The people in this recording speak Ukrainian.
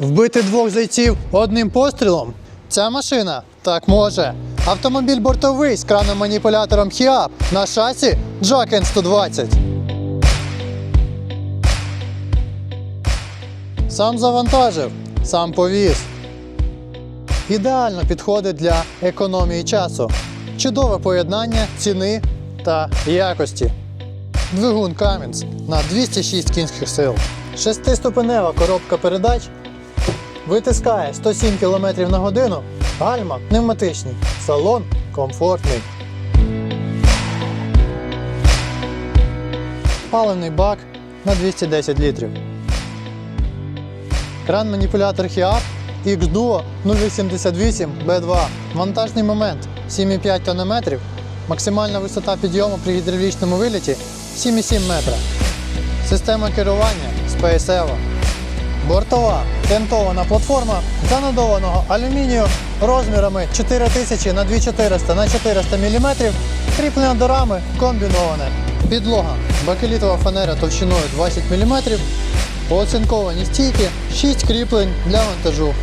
Вбити двох зайців одним пострілом? Ця машина так може. Автомобіль бортовий з краном-маніпулятором HIAB на шасі Джокен 120. Сам завантажив, сам повіз. Ідеально підходить для економії часу. Чудове поєднання ціни та якості. Двигун Cummins на 206 кінських сил. Шестиступенева коробка передач витискає 107 км на годину. Гальма пневматичні. Салон комфортний. Паливний бак на 210 літрів. Кран-маніпулятор HIAB X-Duo 088 B2. Монтажний момент 7,5 тонометрів. Максимальна висота підйому при гідравлічному виліті 7,7 метра. Система керування Space Evo. Бортова тентована платформа занадованого алюмінію розмірами 4000 на 2400 на 400 мм, кріплення до рами комбіноване. Підлога бакелітова фанера товщиною 20 мм. Оцинковані стійки, 6 кріплень для монтажу.